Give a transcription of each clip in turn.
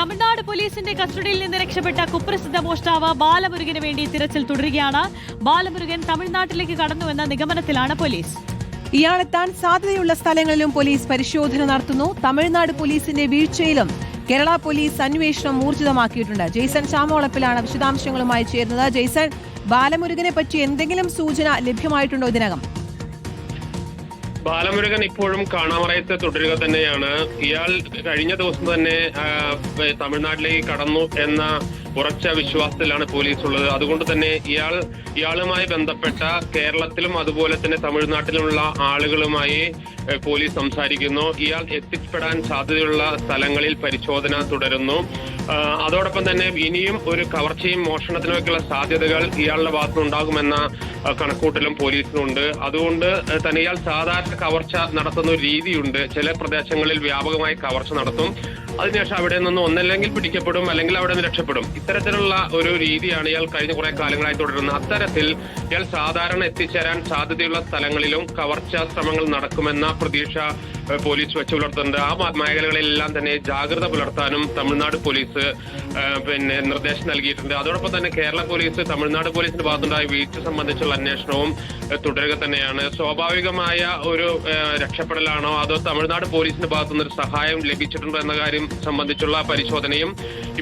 തമിഴ്നാട് പോലീസിന്റെ കസ്റ്റഡിയിൽ നിന്ന് രക്ഷപ്പെട്ട കുപ്രസിദ്ധ മോഷ്ടാവ് ബാലമുരുകന് വേണ്ടി തിരച്ചിൽ തുടരുകയാണ്. ബാലമുരുകൻ തമിഴ്നാട്ടിലേക്ക് കടന്നുവെന്ന നിഗമനത്തിലാണ് പോലീസ്. ഇയാളെത്താൻ സാധ്യതയുള്ള സ്ഥലങ്ങളിലും പോലീസ് പരിശോധന നടത്തുന്നു. തമിഴ്നാട് പോലീസിന്റെ വീഴ്ചയിലും കേരള പോലീസ് അന്വേഷണം ഊർജിതമാക്കിയിട്ടുണ്ട്. ജെയ്സൺ ചാമോളപ്പിലാണ് വിശദാംശങ്ങളുമായി ചേരുന്നത്. ജെയ്സൺ ബാലമുരുകനെ പറ്റി എന്തെങ്കിലും സൂചന ലഭ്യമായിട്ടുണ്ടോ ഇതിനകം? ബാലമുരുകൻ ഇപ്പോഴും കാണാമറയത്ത് തുടരുക തന്നെയാണ്. ഇയാൾ കഴിഞ്ഞ ദിവസം തന്നെ തമിഴ്നാട്ടിലേക്ക് കടന്നു എന്ന ഉറച്ച വിശ്വാസത്തിലാണ് പോലീസ് ഉള്ളത്. അതുകൊണ്ട് തന്നെ ഇയാൾ ഇയാളുമായി ബന്ധപ്പെട്ട കേരളത്തിലും അതുപോലെ തന്നെ തമിഴ്നാട്ടിലുമുള്ള ആളുകളുമായി പോലീസ് സംസാരിക്കുന്നു. ഇയാൾ എത്തിപ്പെടാൻ സാധ്യതയുള്ള സ്ഥലങ്ങളിൽ പരിശോധന തുടരുന്നു. അതോടൊപ്പം തന്നെ ഇനിയും ഒരു കവർച്ചയും മോഷണത്തിനുമൊക്കെയുള്ള സാധ്യതകൾ ഇയാളുടെ ഭാഗത്തുനിന്നുണ്ടാകുമെന്ന കണക്കൂട്ടലും പോലീസിനുണ്ട്. അതുകൊണ്ട് തന്നെ ഇയാൾ സാധാരണ കവർച്ച നടത്തുന്ന ഒരു രീതിയുണ്ട്. ചില പ്രദേശങ്ങളിൽ വ്യാപകമായി കവർച്ച നടത്തും. അതിനുശേഷം അവിടെ നിന്ന് ഒന്നല്ലെങ്കിൽ പിടിക്കപ്പെടും അല്ലെങ്കിൽ അവിടെ നിന്ന് രക്ഷപ്പെടും. ഇത്തരത്തിലുള്ള ഒരു രീതിയാണ് ഇയാൾ കഴിഞ്ഞ കുറെ കാലങ്ങളായി തുടരുന്നത്. അത്തരത്തിൽ ഇയാൾ സാധാരണ എത്തിച്ചേരാൻ സാധ്യതയുള്ള സ്ഥലങ്ങളിലും കവർച്ചാ ശ്രമങ്ങൾ നടക്കുമെന്ന പ്രതീക്ഷ പോലീസ് വെച്ചു പുലർത്തുന്നുണ്ട് ആ മേഖലകളിലെല്ലാം തന്നെ ജാഗ്രത പുലർത്താനും തമിഴ്നാട് പോലീസ് പിന്നെ നിർദ്ദേശം നൽകിയിട്ടുണ്ട്. അതോടൊപ്പം തന്നെ കേരള പോലീസ് തമിഴ്നാട് പോലീസിന്റെ ഭാഗത്തുണ്ടായ വീഴ്ച സംബന്ധിച്ചുള്ള അന്വേഷണവും തുടരുക തന്നെയാണ്. സ്വാഭാവികമായ ഒരു രക്ഷപ്പെടലാണോ അതോ തമിഴ്നാട് പോലീസിന്റെ ഭാഗത്തുനിന്ന് ഒരു സഹായം ലഭിച്ചിട്ടുണ്ടോ എന്ന കാര്യം സംബന്ധിച്ചുള്ള പരിശോധനയും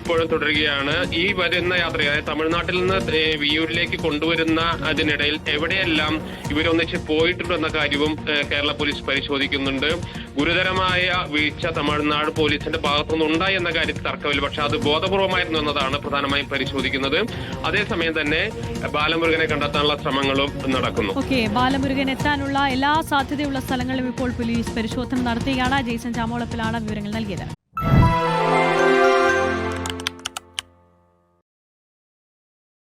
ഇപ്പോഴും തുടരുകയാണ്. ഈ വരുന്ന യാത്ര അതായത് തമിഴ്നാട്ടിൽ നിന്ന് വിയൂരിലേക്ക് കൊണ്ടുവരുന്ന അതിനിടയിൽ എവിടെയെല്ലാം ഇവരൊന്നിച്ച് പോയിട്ടുണ്ട് എന്ന കാര്യവും കേരള പോലീസ് പരിശോധിക്കുന്നുണ്ട്. ഗുരുതരമായ വീഴ്ച തമിഴ്നാട് പോലീസിന്റെ ഭാഗത്തുനിന്ന് ഉണ്ടായി എന്ന കാര്യത്തിൽ തർക്കമില്ല. പക്ഷെ അത് ബോധപൂർവമായിരുന്നു എന്നതാണ് പ്രധാനമായും പരിശോധിക്കുന്നത്. അതേസമയം തന്നെ ബാലമുരുകനെ കണ്ടെത്താനുള്ള ശ്രമങ്ങളും നടക്കുന്നു. ഓക്കെ ബാലമുരുകൻ എത്താനുള്ള എല്ലാ സാധ്യതയുള്ള സ്ഥലങ്ങളിലും ഇപ്പോൾ പോലീസ് പരിശോധന നടത്തുകയാണ്. ജെയ്സൺ ചാമോളപ്പിലാണ് വിവരങ്ങൾ നൽകിയത്.